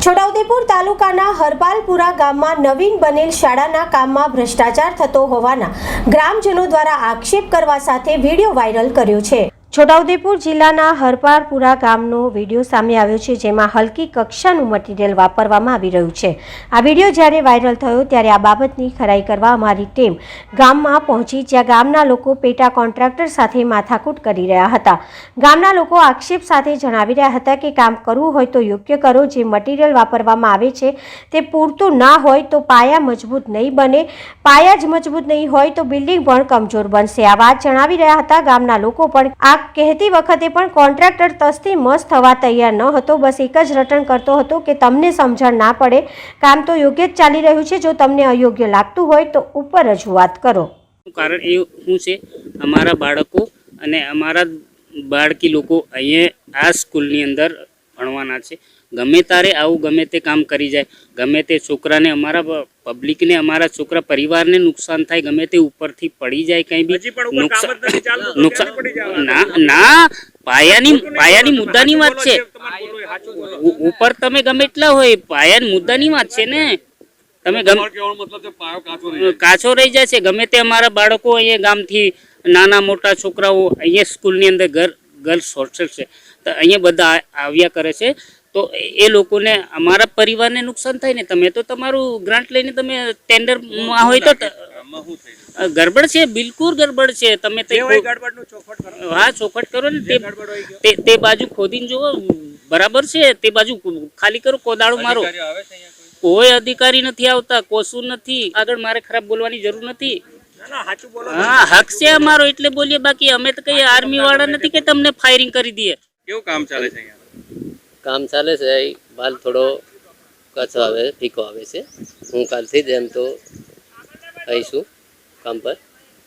છોટાઉદેપુર તાલુકાના હરપાલપુરા ગામમાં નવીન બનેલ શાળાના કામમાં ભ્રષ્ટાચાર થતો હોવાના ગ્રામજનો દ્વારા આક્ષેપ કરવા સાથે વીડિયો વાયરલ કર્યો છે. છોટાઉદેપુર જિલ્લાના હરપારપુરા ગામનો વીડિયો સામે આવ્યો છે, જેમાં હલકી કક્ષાનું મટીરિયલ વાપરવામાં આવી રહ્યું છે. આ વીડિયો જ્યારે વાયરલ થયો ત્યારે આ બાબતની ખરાઈ કરવા અમારી ટીમ ગામમાં પહોંચી, જ્યાં ગામના લોકો પેટા કોન્ટ્રાક્ટર સાથે માથાકૂટ કરી રહ્યા હતા. ગામના લોકો આક્ષેપ સાથે જણાવી રહ્યા હતા કે કામ કરવું હોય તો યોગ્ય કરો, જે મટીરિયલ વાપરવામાં આવે છે તે પૂરતું ના હોય તો પાયા મજબૂત નહીં બને. પાયા જ મજબૂત નહીં હોય તો બિલ્ડિંગ પણ કમજોર બનશે. આ વાત જણાવી રહ્યા હતા ગામના લોકો પણ. આ કહેતી વખતે પણ કોન્ટ્રાક્ટર તસ્તી મસ્ત થવા તૈયાર ન હતો. બસ એક જ રટણ કરતો હતો કે તમને સમજણ ના પડે. કામ તો યોગ્ય જ ચાલી રહ્યું છે. જો તમને અયોગ્ય લાગતું હોય તો ઉપર રજૂઆત કરો. કારણ એ શું છે, અમારા બાળકો અને અમારા બાળકી લોકો અહીંયા આ સ્કૂલની અંદર ભણવાના છે. ગમે તારે આવું ગમે તે કામ કરી જાય. ગમે તે છોકરાને અમારા પબ્લિકને અમારા છોકરા પરિવારને નુકસાન થાય ગમે તે ઉપરથી પડી જાય કંઈ બી નુકસાન? ના ના પાયાની પાયાની મુદ્દાની વાત છે. ઉપર તમે ગમે એટલા હોય પાયાની મુદ્દાની વાત છે ને. તમે. કાચો રહી જાય. છે. ગમે તે અમારા બાળકો અહીંયા ગામથી નાના મોટા છોકરાઓ અહીંયા સ્કૂલની અંદર ગર્લ્સ હોસ્ટેલ છે. તો અહીંયા બધા આવ્યા કરે છે. તો એ લોકોને અમારા પરિવારને નુકસાન થાય ને તમે તો તમારું ગ્રાન્ટ લઈને તમે ટેન્ડરમાં હોય તો ગડબડ છે બિલકુલ ગડબડ છે. તમે. હા ચોખટ કરો ને તે. તે બાજુ ખોદીને જુઓ બરાબર છે તે બાજુ ખાલી કરો કોદાળો મારો. કોઈ? અધિકારી નથી આવતા કોશું નથી. આગળ મારે ખરાબ બોલવાની જરૂર નથી. હા હક છે અમારો એટલે બોલીએ. બાકી અમે તો કઈ આર્મી વાળા નથી કે તમને ફાયરિંગ કરી દઈએ. કેવું કામ ચાલે છે અહીંયા? કામ ચાલે છે એ માલ થોડો કચ્છો આવે ફીકો આવે છે. હું કાલથી જ એમ તો આવીશું કામ પર.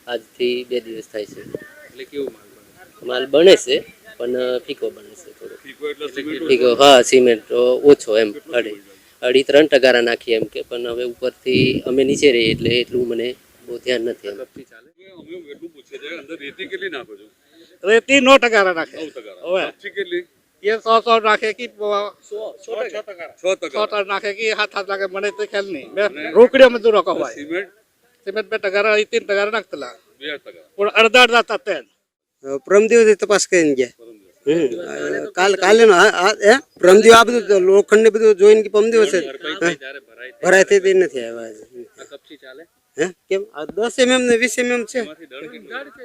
આજથી બે દિવસ થાય છે. એટલે કેવું માલ બને? છે પણ ફીકો બને છે થોડો. ફીકો એટલે સિમેન્ટ ફીકો હા સિમેન્ટ ઓછો એમ અઢી. અઢી ત્રણ ટકારા નાખીએ એમ કે પણ હવે ઉપરથી અમે નીચે રહીએ એટલે એટલું મને બહુ ધ્યાન નથી એમ. રેતી કેટલી નાખો છો? રેતી નો ટકારા નાખે. નવ ટકા કેટલી? એ સો સો નાખે કે છ ટકા. ટકા ટકા નાખે કે હાથ હાથ નાખે મને તો ખ્યાલ નહીં મજૂરો કહેવાય સિમેન્ટ સિમેન્ટ બે ટકારા એ તીન ટકારા નાખતલા પણ અડધા અડધા હતા પરમ દિવસે તપાસ કરીને ગયા કાલ કાલે હા, પરમ દિવસ આ બધું લોખંડ ને બધું જોઈને કે પરમ દિવસે ભરાય થઈ તે નથી આવ્યા કપચી ચાલે હે? કેમ? આ દસ એમએમ ને વીસ એમએમ છે? દળ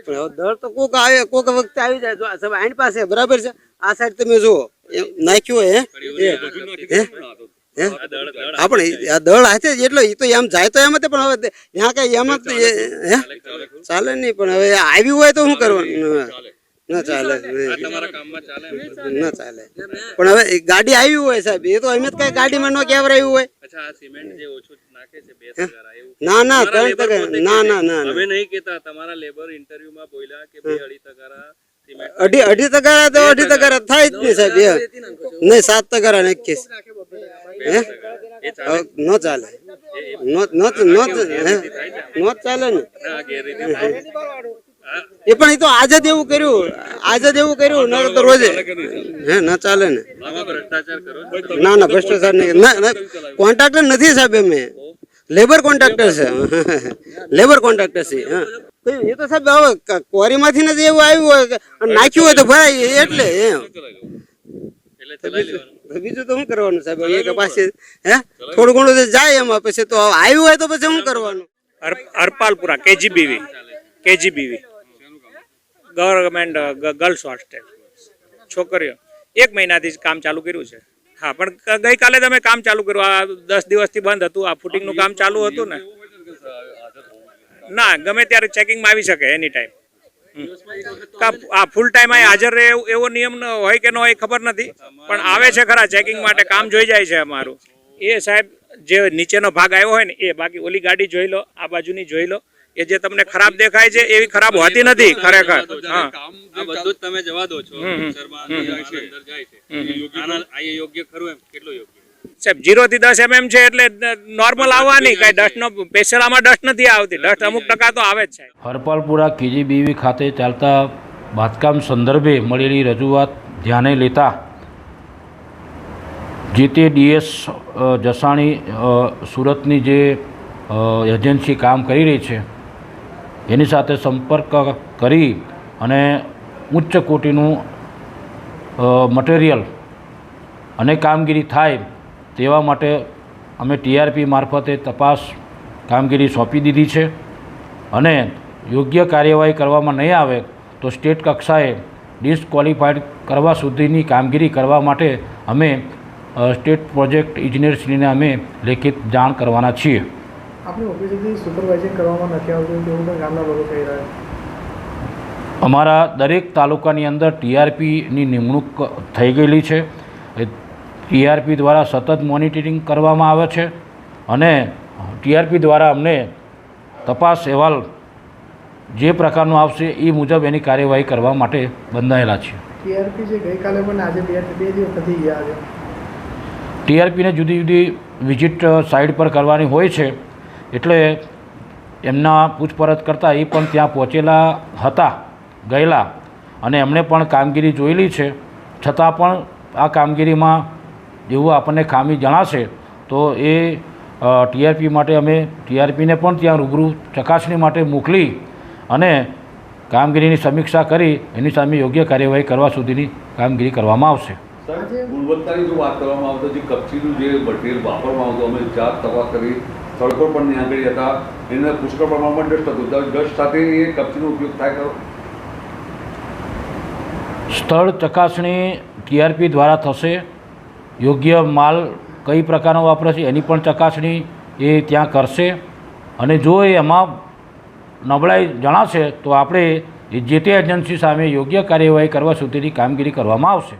પણ હવે દર તો કોક આવે કોક વખતે આવી જાય. જો આ પાસે બરાબર છે. આ સાઈડ તમે જુઓ. નાખ્યું હે? હે? આપણે આ દળ દળ દળ હાથે જ એટલો એ તો એમ જાય તો એમ જ પણ હવે ત્યાં કઈ એમ જ હે? ચાલે? નહીં પણ હવે આવ્યું હોય તો શું કરવાનું? ના ચાલે? ના ચાલે. પણ હવે ગાડી આવી હોય સાહેબ એ તો અમે કઈ ગાડીમાં ન કેવરાયું હોય. અચ્છા સિમેન્ટ જે ઓછું નાખે છે બે એવું? ના ના તમારા ત્રણ ટકા ના ના ના અમે નહીં કહેતા તમારા લેબર ઇન્ટરવ્યુમાં બોલ્યા કે બે અઢી તગારા સિમેન્ટ અઢી અઢી ટકા તો અઢી ટકા થાય જ નહીં સાહેબ નહીં સાત ટકા નક્કી હે? એ ચાલે. ન ચાલે. નો ચાલે ને. એ પણ એ તો આજે જ એવું કર્યું. આજે જ એવું કર્યું. ન તો રોજે. હે, ના ચાલે ને? ના ના, ભ્રષ્ટાચાર નહીં. કોન્ટ્રાક્ટર નથી સાહેબ અમે લેબર કોન્ટ્રાક્ટર છે. લેબર કોન્ટ્રાક્ટર છે, હા. એ તો સાહેબ હવે ક્વારીમાંથી ને એવું આવ્યું હોય નાખ્યું હોય તો ભરાય, એટલે, એમ. બીજું તો શું કરવાનું સાહેબ? એ પાસે હે? થોડું ઘણું જાય એમાં. પછી તો આવ્યું હોય તો પછી શું કરવાનું? Arpalpura, K G B V. K G B V. Government girls hostel છોકરીઓ, એક મહિનાથી જ કામ ચાલુ કર્યું છે. હા, પણ ગઈકાલે તમે કામ ચાલુ કર્યું. આ દસ દિવસથી બંધ હતું. આ ફૂટિંગનું કામ ચાલુ હતું ને. ના, ગમે ત્યારે ચેકિંગમાં આવી શકે, એની ટાઈમ આ ફૂલ ટાઈમ અહીં હાજર રહે એવું- નિયમ હોય કે ન હોય ખબર નથી. પણ આવે છે ખરા ચેકિંગ માટે, કામ જોઈ જાય છે અમારું. એ સાહેબ, જે નીચેનો ભાગ આવ્યો હોય ને, એ બાકી ઓલી ગાડી જોઈ લો, આ બાજુની જોઈ લો. એ જે તમને ખરાબ દેખાય છે એવી ખરાબ હોતી નથી ખરેખર. આ બધું જ તમે જવા દો છો શર્મા અંદર જાય છે. અંદર જાય છે આના આ યોગ્ય ખરું એમ? કેટલું યોગ્ય? સાહેબ જીરો થી દસ એમએમ છે એટલે નોર્મલ આવવાની કઈ ડસ્ટ નો પેશલામાં ડસ્ટ નથી આવતી. ડસ્ટ અમુક ટકા તો આવે જ છે. હરપાલપુરા કેજીબીવી ખાતે ચાલતા બાંધકામ સંદર્ભે મળેલી રજૂઆત ધ્યાને લેતા જે તે ડીએસ જસાણી સુરતની જે એજન્સી કામ કરી રહી છે એની સાથે સંપર્ક કરી અને ઉચ્ચ કોટીનું મટીરિયલ અને કામગીરી થાય તેવા માટે અમે ટીઆરપી મારફતે તપાસ કામગીરી સોંપી દીધી છે અને યોગ્ય કાર્યવાહી કરવામાં નહીં આવે તો સ્ટેટ કક્ષાએ ડિસક્વોલિફાઈડ કરવા સુધીની કામગીરી કરવા માટે અમે સ્ટેટ પ્રોજેક્ટ ઇજનેરશ્રીને અમે લેખિત જાણ કરવાના છીએ. આપણી ઓફિસેથી સુપરવાઇઝિંગ કરવામાં નથી આવતું તેવું પણ ગામના લોકો કહી રહ્યા છે? અમારા દરેક તાલુકાની અંદર ટીઆરપીની નિમણૂક થઈ ગયેલી છે. ટીઆરપી દ્વારા સતત મોનિટરિંગ કરવામાં આવે છે અને ટીઆરપી દ્વારા અમને તપાસ અહેવાલ જે પ્રકારનો આવશે એ મુજબ એની કાર્યવાહી કરવા માટે બંધાયેલા છે ટીઆરપી જે ગઈકાલે પણ આજે બે બે દિવસ ગયા છે. ટીઆરપીને જુદી જુદી વિઝિટ સાઇટ પર કરવાની હોય છે. એટલે એમના પૂછપરછ કરતાં એ પણ ત્યાં પહોંચેલા હતા, ગયેલા. અને એમણે પણ કામગીરી જોયેલી છે. છતાં પણ આ કામગીરીમાં એવું આપણને ખામી જણાશે, તો એ ટીઆરપી માટે અમે ટીઆરપીને પણ ત્યાં રૂબરૂ ચકાસણી માટે મોકલી અને કામગીરીની સમીક્ષા કરી, એની સામે યોગ્ય કાર્યવાહી કરવા સુધીની કામગીરી કરવામાં આવશે. ગુણવત્તાની જો વાત કરવામાં આવતો જે કપચીનું જે મટીરિયલ વાપરવામાં આવતું, અમે જાત તપાસ કરી પર પણ આગળ હતા. એને પુષ્કળ પ્રમાણમાં ડસ્ટ હતું. ડસ્ટ સાથે એ કપચીનો ઉપયોગ થાય ખરો. સ્થળ ચકાસણી ટીઆરપી દ્વારા થશે. યોગ્ય માલ કઈ પ્રકારનો વાપરશે એની પણ ચકાસણી એ ત્યાં કરશે. અને જો એમાં નબળાઈ જણાશે, તો આપણે જે તે એજન્સી સામે યોગ્ય કાર્યવાહી કરવા સુધીની કામગીરી કરવામાં આવશે.